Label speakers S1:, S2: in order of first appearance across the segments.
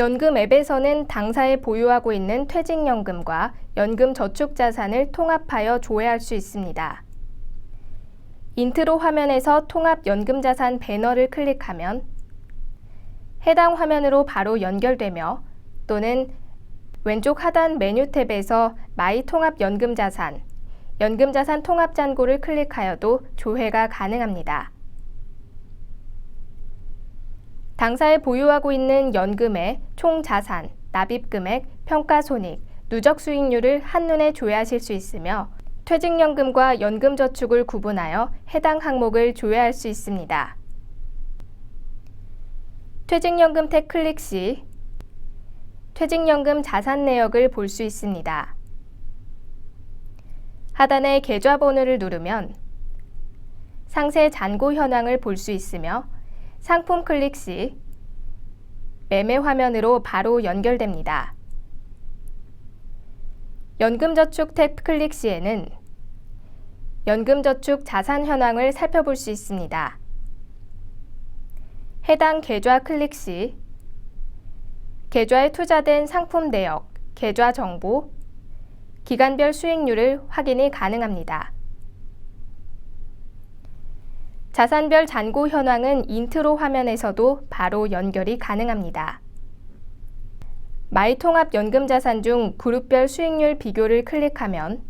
S1: 연금 앱에서는 당사에 보유하고 있는 퇴직연금과 연금 저축 자산을 통합하여 조회할 수 있습니다. 인트로 화면에서 통합 연금 자산 배너를 클릭하면 해당 화면으로 바로 연결되며 또는 왼쪽 하단 메뉴 탭에서 마이 통합 연금 자산, 연금 자산 통합 잔고를 클릭하여도 조회가 가능합니다. 당사에 보유하고 있는 연금의 총 자산, 납입 금액, 평가 손익, 누적 수익률을 한눈에 조회하실 수 있으며 퇴직연금과 연금저축을 구분하여 해당 항목을 조회할 수 있습니다. 퇴직연금 탭 클릭 시 퇴직연금 자산 내역을 볼 수 있습니다. 하단의 계좌번호를 누르면 상세 잔고 현황을 볼 수 있으며 상품 클릭 시 매매 화면으로 바로 연결됩니다. 연금저축 탭 클릭 시에는 연금저축 자산 현황을 살펴볼 수 있습니다. 해당 계좌 클릭 시 계좌에 투자된 상품 내역, 계좌 정보, 기간별 수익률을 확인이 가능합니다. 자산별 잔고 현황은 인트로 화면에서도 바로 연결이 가능합니다. 마이통합 연금자산 중 그룹별 수익률 비교를 클릭하면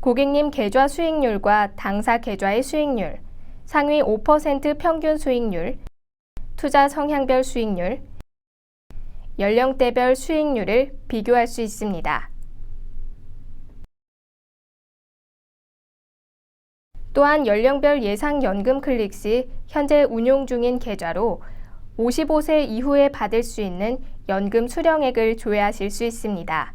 S1: 고객님 계좌 수익률과 당사 계좌의 수익률, 상위 5% 평균 수익률, 투자 성향별 수익률, 연령대별 수익률을 비교할 수 있습니다. 또한 연령별 예상 연금 클릭 시 현재 운용 중인 계좌로 55세 이후에 받을 수 있는 연금 수령액을 조회하실 수 있습니다.